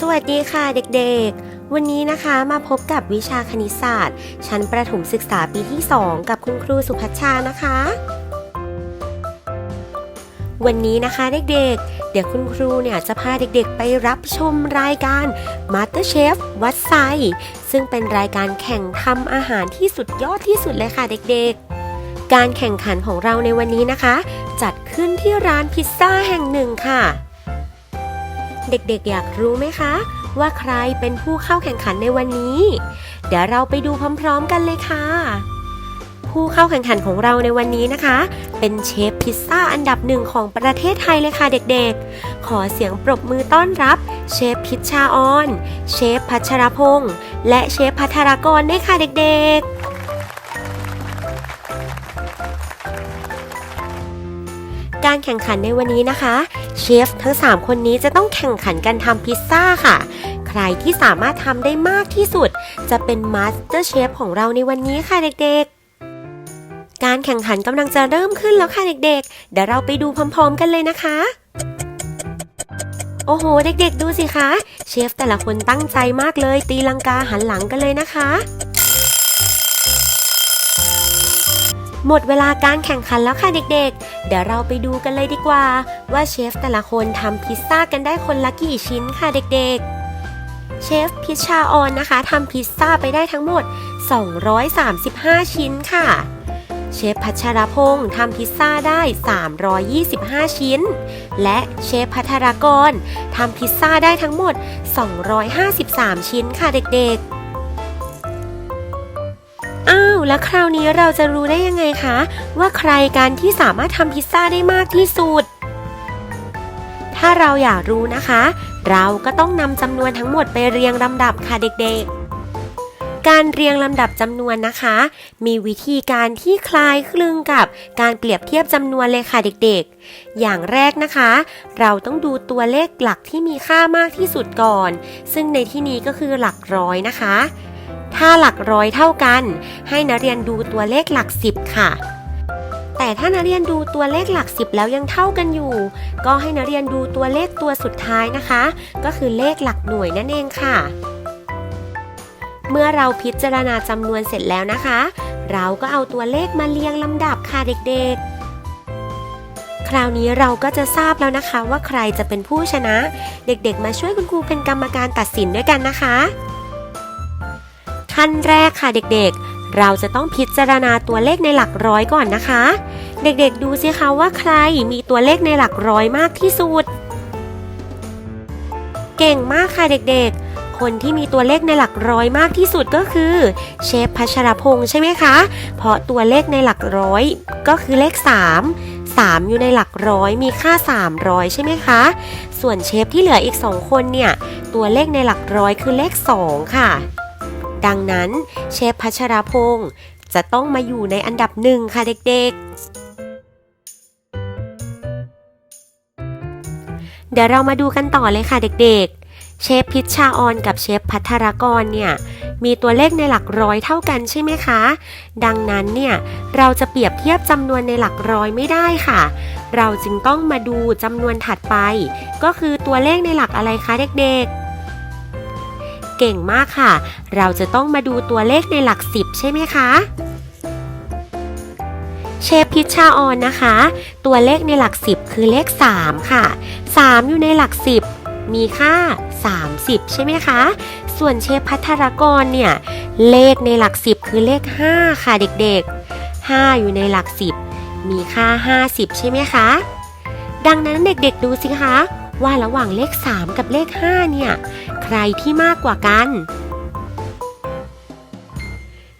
สวัสดีค่ะเด็กๆ วันนี้นะคะมาพบกับวิชาคณิตศาสตร์ ชั้นประถมศึกษาปีที่ 2 กับคุณครูสุพัชชานะคะ วันนี้นะคะเด็กๆ เดี๋ยวคุณครูเนี่ยจะพาเด็กๆ ไปรับชมรายการ MasterChef วัดไซ ซึ่งเป็นรายการแข่งทำอาหารที่สุดยอดที่สุดเลยค่ะเด็กๆการแข่งขันของเราในวันนี้นะคะ จัดขึ้นที่ร้านพิซซ่าแห่งหนึ่งค่ะ เด็กๆ อยากรู้ไหมคะ ว่าใครเป็นผู้เข้าแข่งขันในวันนี้ เดี๋ยวเราไปดูพร้อมๆกันเลยค่ะ ผู้เข้าแข่งขันของเราในวันนี้นะคะ เป็นเชฟพิซซ่าอันดับหนึ่งของประเทศไทยเลยค่ะเด็กๆ ขอเสียงปรบมือต้อนรับเชฟพิชชาออน เชฟพัชรพงษ์และเชฟพัทรกรด้วยค่ะเด็กๆการแข่งขันในวันนี้นะคะ เชฟทั้ง 3 คนนี้จะต้องแข่งขันกันทำพิซซ่าค่ะ ใครที่สามารถทำได้มากที่สุด จะเป็นมาสเตอร์เชฟของเราในวันนี้ค่ะเด็กๆ การแข่งขันกำลังจะเริ่มขึ้นแล้วค่ะเด็กๆ เดี๋ยวเราไปดูพร้อมๆกันเลยนะคะโอ้โห เด็กๆ ดูสิคะ เชฟแต่ละคนตั้งใจมากเลย ตีลังกาหันหลังกันเลยนะคะ หมดเวลาการแข่งขันแล้วค่ะเด็กๆ เดี๋ยวเราไปดูกันเลยดีกว่า ว่าเชฟแต่ละคนทำพิซซ่ากันได้คนละกี่ชิ้นค่ะเด็กๆ เชฟพิชชาออนนะคะทำพิซซ่าไปได้ทั้งหมด 235 ชิ้นค่ะ เชฟพัชรพงศ์ทำพิซซ่าได้ 325 ชิ้น และเชฟพัทรากรทำพิซซ่าได้ทั้งหมด 253 ชิ้นค่ะเด็กๆ แล้วคราวนี้เราจะรู้ได้ยังไงคะ ว่าใครกันที่สามารถทำพิซซ่าได้มากที่สุด ถ้าเราอยากรู้นะคะ เราก็ต้องนำจำนวนทั้งหมดไปเรียงลำดับค่ะเด็กๆ การเรียงลำดับจำนวนนะคะ มีวิธีการที่คล้ายคลึงกับการเปรียบเทียบจำนวนเลยค่ะเด็กๆ อย่างแรกนะคะ เราต้องดูตัวเลขหลักที่มีค่ามากที่สุดก่อน ซึ่งในที่นี้ก็คือหลักร้อยนะคะ ถ้าหลักร้อยเท่ากัน ให้นักเรียนดูตัวเลขหลักสิบค่ะ แต่ถ้านักเรียนดูตัวเลขหลักสิบแล้วยังเท่ากันอยู่ ก็ให้นักเรียนดูตัวเลขตัวสุดท้ายนะคะ ก็คือเลขหลักหน่วยนั่นเองค่ะ เมื่อเราพิจารณาจำนวนเสร็จแล้วนะคะ เราก็เอาตัวเลขมาเรียงลำดับค่ะเด็กๆคราวนี้เราก็จะทราบแล้วนะคะว่าใครจะเป็นผู้ชนะ เด็กๆ มาช่วยคุณครูเป็นกรรมการตัดสินด้วยกันนะคะ ขั้นแรกค่ะเด็กๆ เราจะต้องพิจารณาตัวเลขในหลักร้อยก่อนนะคะ เด็กๆดูสิคะว่าใครมีตัวเลขในหลักร้อยมากที่สุด เก่งมากค่ะเด็กๆคนที่มีตัวเลขในหลักร้อยมากที่สุดก็คือเชฟพัชรพงษ์ใช่ไหมคะ เพราะตัวเลขในหลักร้อยก็คือเลข 3 3 อยู่ในหลักร้อยมีค่า 300 ใช่ไหมคะ ส่วนเชฟที่เหลืออีก 2 คนเนี่ย ตัวเลขในหลักร้อยคือเลข 2 ค่ะ ดังนั้นเชฟพัชรพงศ์จะต้องมาอยู่ในอันดับหนึ่งค่ะเด็กๆ เดี๋ยวเรามาดูกันต่อเลยค่ะเด็กๆ เชฟพิชชาออนกับเชฟพัทรกรเนี่ยมีตัวเลขในหลักร้อยเท่ากันใช่ไหมคะ ดังนั้นเนี่ยเราจะเปรียบเทียบจำนวนในหลักร้อยไม่ได้ค่ะ เราจึงต้องมาดูจำนวนถัดไป ก็คือตัวเลขในหลักอะไรคะเด็กๆ เก่งมากค่ะ เราจะต้องมาดูตัวเลขในหลักสิบใช่ไหมคะเชฟพิชชาออนนะคะ ตัวเลขในหลักสิบคือเลข 3 ค่ะ 3 อยู่ในหลักสิบมีค่า 30 ใช่ไหมคะ ส่วนเชฟพัทรกรเนี่ย เลขในหลักสิบคือเลข 5 ค่ะเด็กๆ 5 อยู่ในหลักสิบมีค่า 50 ใช่ไหมคะ ดังนั้นเด็กๆดูสิคะ ว่าระหว่างเลข 3 กับเลข 5 เนี่ย ใครที่มากกว่ากัน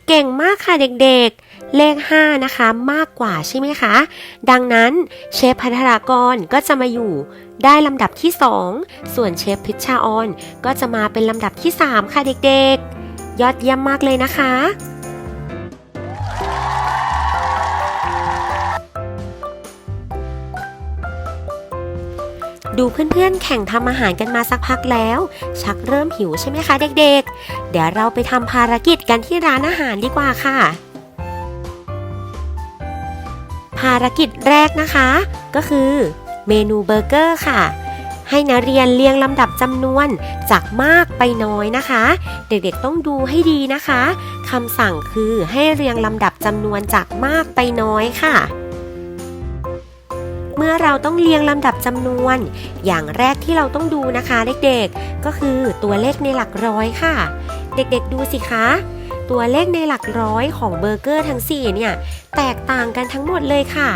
เก่งมากค่ะเด็กๆ เลข 5 นะคะมากกว่าใช่ไหมคะ ดังนั้นเชฟพัทรากรก็จะมาอยู่ได้ลำดับที่ 2 ส่วนเชฟพิชชาออนก็จะมาเป็นลำดับที่ 3 ค่ะเด็กๆ ยอดเยี่ยมมากเลยนะคะ ดูเพื่อนๆ แข่งทำอาหารกันมาสักพักแล้ว ชักเริ่มหิวใช่ไหมคะเด็กๆ เดี๋ยวเราไปทำภารกิจกันที่ร้านอาหารดีกว่าค่ะ ภารกิจแรกนะคะ ก็คือเมนูเบอร์เกอร์ค่ะ ให้นักเรียนเรียงลำดับจำนวนจากมากไปน้อยนะคะ เด็กๆต้องดูให้ดีนะคะคำสั่งคือให้เรียงลำดับจำนวนจากมากไปน้อยค่ะ เมื่อเราต้องเรียงลำดับจำนวน อย่างแรกที่เราต้องดูนะคะเด็กๆ ก็คือตัวเลขในหลักร้อยค่ะ เด็กๆดูสิคะ ตัวเลขในหลักร้อยของเบอร์เกอร์ทั้ง 4 เนี่ย แตกต่างกันทั้งหมดเลยค่ะ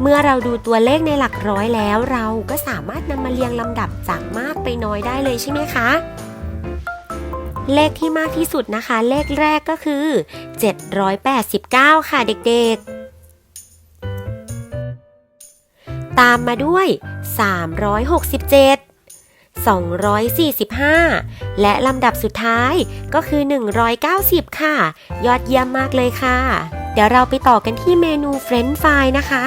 เมื่อเราดูตัวเลขในหลักร้อยแล้ว เราก็สามารถนำมาเรียงลำดับจากมากไปน้อยได้เลยใช่ไหมคะ เลขที่มากที่สุดนะคะ เลขแรกก็คือ 789 ค่ะเด็กๆ ตามมาด้วย 367 245 และลำดับสุดท้ายก็คือ 190 ค่ะ ยอดเยี่ยมมากเลยค่ะ เดี๋ยวเราไปต่อกันที่เมนูเฟรนช์ฟรายนะคะ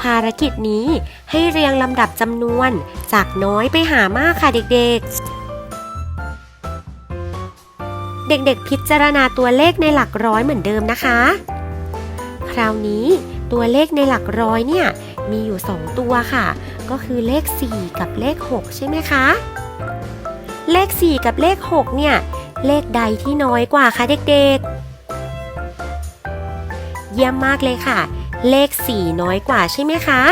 ภารกิจนี้ให้เรียงลำดับจำนวน จากน้อยไปหามากค่ะเด็กๆ เด็กๆ พิจารณาตัวเลขในหลักร้อยเหมือนเดิมนะคะ คราวนี้ตัวเลขในหลักร้อยเนี่ย มีอยู่ 2 ตัวค่ะ ก็คือเลข 4 กับเลข 6 ใช่ไหมคะ เลข 4 กับเลข 6 เนี่ย เลขใดที่น้อยกว่าคะเด็กๆ เยี่ยมมากเลยค่ะ เลข 4 น้อยกว่าใช่ไหมคะ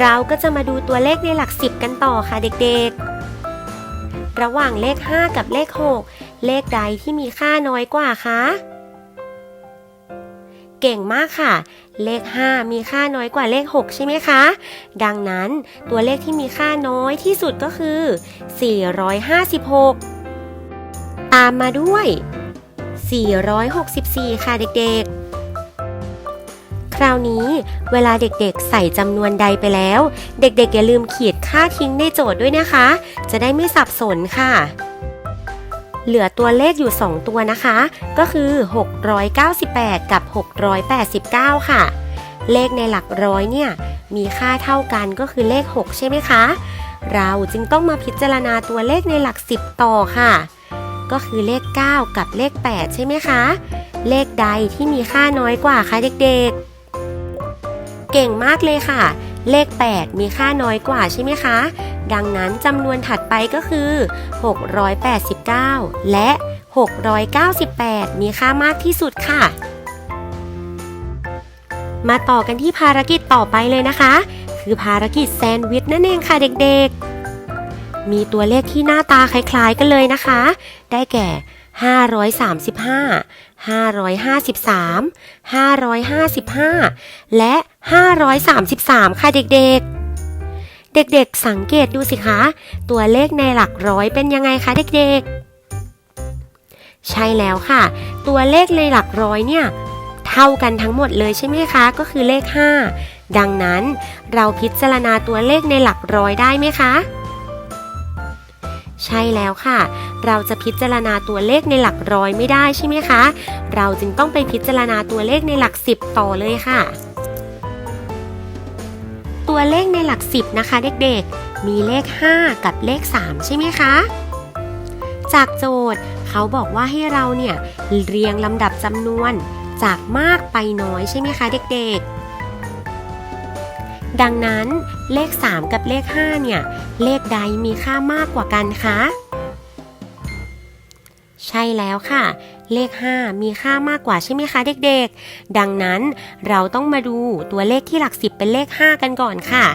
เราก็จะมาดูตัวเลขในหลัก 10 กันต่อค่ะเด็กๆ ระหว่างเลข 5 กับเลข 6 เลขใดที่มีค่าน้อยกว่าคะ เก่งมากค่ะ เลข 5 มีค่าน้อยกว่าเลข 6 ใช่ไหมคะ ดังนั้นตัวเลขที่มีค่าน้อยที่สุดก็คือ 456 ตามมาด้วย 464 ค่ะเด็กๆคราวนี้เวลาเด็กๆ ใส่จำนวนใดไปแล้ว เด็กๆ อย่าลืมขีดค่าทิ้งในโจทย์ด้วยนะคะ จะได้ไม่สับสนค่ะ เหลือตัวเลขอยู่ 2 ตัวนะคะ ก็คือ 698 กับ 689 ค่ะ เลขในหลักร้อยเนี่ย มีค่าเท่ากันก็คือเลข 6 ใช่ไหมคะ เราจึงต้องมาพิจารณาตัวเลขในหลัก 10 ต่อค่ะ ก็คือเลข 9 กับเลข 8 ใช่ไหมคะ เลขใดที่มีค่าน้อยกว่าคะเด็กๆ เก่งมากเลยค่ะ เลข 8 มีค่าน้อยกว่าใช่ไหมคะ ดังนั้นจำนวนถัดไปก็คือ 689 และ 698 มีค่ามากที่สุดค่ะ มาต่อกันที่ภารกิจต่อไปเลยนะคะ คือภารกิจแซนด์วิชนั่นเองค่ะเด็กๆ มีตัวเลขที่หน้าตาคล้ายๆกันเลยนะคะ ได้แก่ 535 553 555 และ 533 ค่ะเด็กๆเด็กๆ สังเกตดูสิคะ ตัวเลขในหลักร้อยเป็นยังไงคะเด็กๆ ใช่แล้วค่ะ ตัวเลขในหลักร้อยเนี่ย เท่ากันทั้งหมดเลยใช่ไหมคะ ก็คือเลข 5 ดังนั้นเราพิจารณาตัวเลขในหลักร้อยได้ไหมคะ ใช่แล้วค่ะ เราจะพิจารณาตัวเลขในหลักร้อยไม่ได้ใช่ไหมคะ เราจึงต้องไปพิจารณาตัวเลขในหลัก10ต่อเลยค่ะ ตัวเลขในหลัก10นะคะเด็กๆ มีเลข 5 กับเลข 3 ใช่ไหมคะ จากโจทย์เขาบอกว่าให้เราเนี่ยเรียงลำดับจำนวนจากมากไปน้อยใช่ไหมคะเด็กๆ ดังนั้นเลข 3 กับเลข 5 เนี่ย เลขใดมีค่ามากกว่ากันคะ ใช่แล้วค่ะ เลข 5 มีค่ามากกว่าใช่ไหมคะเด็กๆ ดังนั้นเราต้องมาดูตัวเลขที่หลัก 10 เป็นเลข 5 กันก่อนค่ะ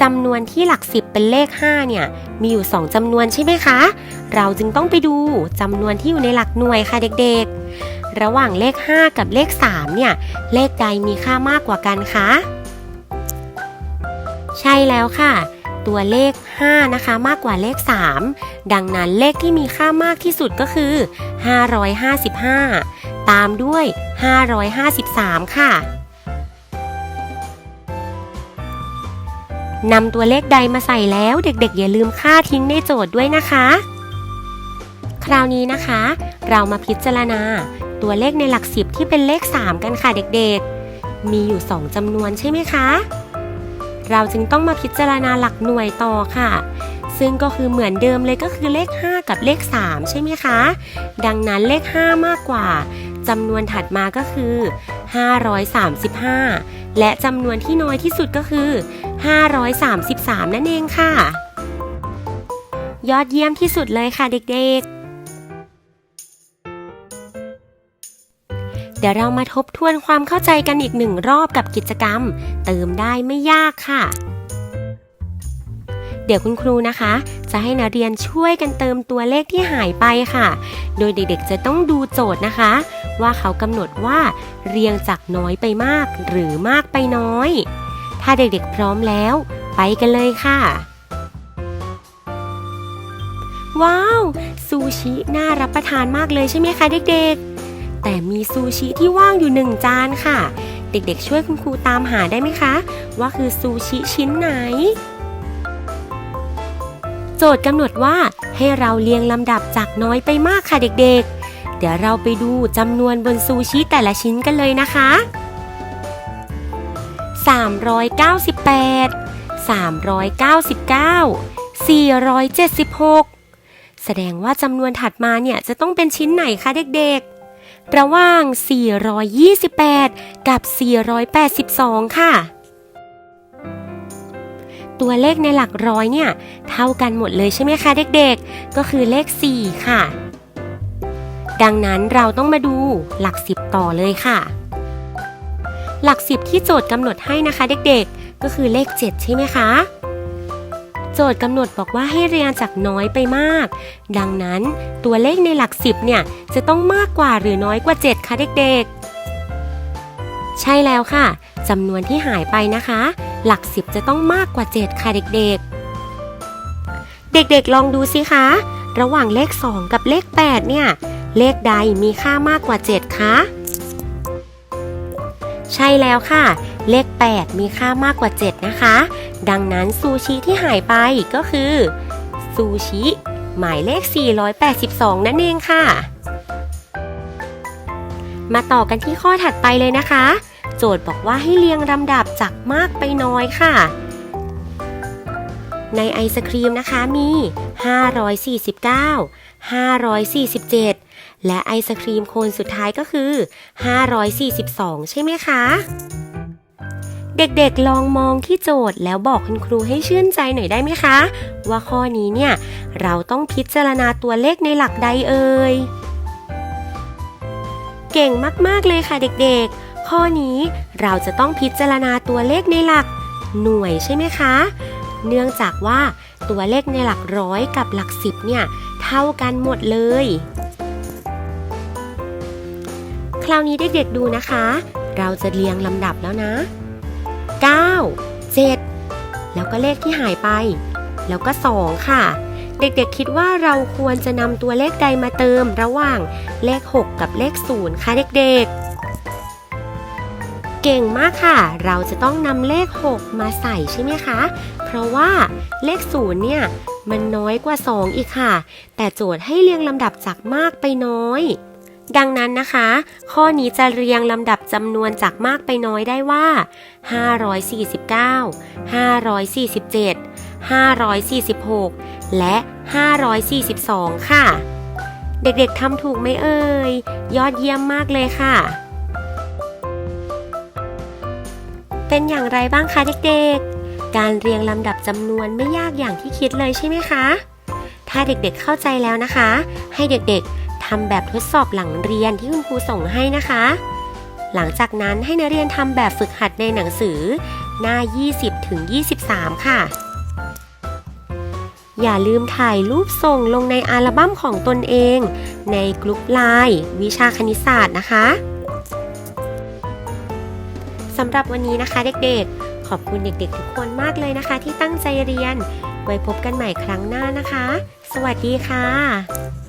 จำนวนที่หลัก 10 เป็นเลข 5 เนี่ย มีอยู่ 2จำนวนใช่ไหมคะ เราจึงต้องไปดูจำนวนที่อยู่ในหลักหน่วยค่ะเด็กๆ ระหว่างเลข 5 กับเลข 3 เนี่ย เลขใดมีค่ามากกว่ากันคะ ใช่แล้วค่ะ ตัวเลข 5 นะคะ มากกว่าเลข 3 ดังนั้นเลขที่มีค่ามากที่สุดก็คือ 555 ตามด้วย 553 ค่ะนำตัวเลขใดมาใส่แล้วเด็กๆ อย่าลืมค่าทิ้งในโจทย์ด้วยนะคะ คราวนี้นะคะ เรามาพิจารณา ตัวเลขในหลักสิบที่เป็นเลข 3 กันค่ะเด็กๆ มีอยู่ 2จำนวนใช่ไหมคะ เราจึงต้องมาพิจารณาหลักหน่วยต่อค่ะ ซึ่งก็คือเหมือนเดิมเลยก็คือเลข 5 กับเลข 3 ใช่ไหมคะ ดังนั้นเลข 5 มากกว่าจำนวนถัดมาก็คือ 535 และจำนวนที่น้อยที่สุดก็คือ 533 นั่นเองค่ะ ยอดเยี่ยมที่สุดเลยค่ะเด็กๆ เดี๋ยวเรามาทบทวนความเข้าใจกันอีกหนึ่งรอบกับกิจกรรม เติมได้ไม่ยากค่ะ เดี๋ยวคุณครูนะคะ จะให้นักเรียนช่วยกันเติมตัวเลขที่หายไปค่ะ โดยเด็กๆจะต้องดูโจทย์นะคะ ว่าเขากำหนดว่าเรียงจากน้อยไปมาก หรือมากไปน้อย ถ้าเด็กๆพร้อมแล้ว ไปกันเลยค่ะว้าว ซูชิน่ารับประทานมากเลยใช่ไหมคะเด็กๆ แต่มีซูชิที่ว่างอยู่หนึ่งจานค่ะ เด็กๆช่วยคุณครูตามหาได้ไหมคะ ว่าคือซูชิชิ้นไหน โจทย์กำหนดว่าให้เราเรียงลำดับจากน้อยไปมากค่ะเด็กๆ เดี๋ยวเราไปดูจำนวนบนซูชิแต่ละชิ้นกันเลยนะคะ 398 399 476 แสดงว่าจำนวนถัดมาเนี่ยจะต้องเป็นชิ้นไหนคะเด็กๆ ระหว่าง 428 กับ 482 ค่ะ ตัวเลขในหลักร้อยเนี่ย เท่ากันหมดเลยใช่ไหมคะเด็กๆ ก็คือเลข 4 ค่ะ ดังนั้นเราต้องมาดูหลัก 10 ต่อเลยค่ะ หลัก 10 ที่โจทย์กำหนดให้นะคะเด็กๆ ก็คือเลข 7 ใช่ไหมคะ โจทย์กำหนดบอกว่าให้เรียงจากน้อยไปมาก ดังนั้นตัวเลขในหลัก10เนี่ยจะต้องมากกว่าหรือน้อยกว่า 7คะเด็กๆ ใช่แล้วค่ะจำนวนที่หายไปนะคะ หลัก10จะต้องมากกว่า 7 ค่ะเด็กๆ เด็กๆลองดูสิคะ ระหว่างเลข 2 กับเลข 8 เนี่ย เลขใดมีค่ามากกว่า 7 คะ ใช่แล้วค่ะ เลข 8 มีค่ามากกว่า 7 นะคะ ดังนั้นซูชิที่หายไปก็คือซูชิหมายเลข 482 นั่นเองค่ะ มาต่อกันที่ข้อถัดไปเลยนะคะ โจทย์บอกว่าให้เรียงลำดับจากมากไปน้อยค่ะ ในไอศครีมนะคะมี 549 547 และไอศครีมโคนสุดท้ายก็คือ 542 ใช่ไหมคะ เด็กๆลองมองที่โจทย์แล้วบอกคุณครูให้ชื่นใจหน่อยได้ไหมคะ ว่าข้อนี้เนี่ย เราต้องพิจารณาตัวเลขในหลักใดเอ่ยเก่งมากๆเลยค่ะเด็กๆ ข้อนี้เราจะต้องพิจารณาตัวเลขในหลักหน่วยใช่ไหมคะ เนื่องจากว่าตัวเลขในหลักร้อยกับหลักสิบเนี่ยเท่ากันหมดเลย คราวนี้เด็กๆดูนะคะ เราจะเรียงลำดับแล้วนะ 9 7 แล้วก็เลขที่หายไป แล้วก็ 2 ค่ะ เด็กๆคิดว่าเราควรจะนำตัวเลขใดมาเติมระหว่างเลข 6 กับเลข 0 คะเด็กๆเก่งมากค่ะ เราจะต้องนำเลข 6 มาใส่ใช่ไหมคะ เพราะว่าเลข 0 เนี่ย มันน้อยกว่า 2 อีกค่ะ แต่โจทย์ให้เรียงลำดับจากมากไปน้อย ดังนั้นนะคะ ข้อนี้จะเรียงลำดับจำนวนจากมากไปน้อยได้ว่า 549 547 546 และ 542 ค่ะ เด็กๆทำถูกไหมเอ่ย ยอดเยี่ยมมากเลยค่ะ เป็นอย่างไรบ้างคะเด็กๆ การเรียงลำดับจำนวนไม่ยากอย่างที่คิดเลยใช่ไหมคะ ถ้าเด็กๆเข้าใจแล้วนะคะ ให้เด็กๆำแบบทดสอบหลังเรียนที่คุณครูส่งให้นะคะ หลังจากนั้นให้นักเรียนทำแบบฝึกหัดในหนังสือ หน้า 20ถึง23 ค่ะ อย่าลืมถ่ายรูปส่งลงในอัลบั้มของตนเอง ในกลุ่มไลน์วิชาคณิตศาสตร์นะคะสำหรับวันนี้นะคะเด็กๆ ขอบคุณเด็กๆ ทุกคนมากเลยนะคะ ที่ตั้งใจเรียน ไว้พบกันใหม่ครั้งหน้านะคะ สวัสดีค่ะ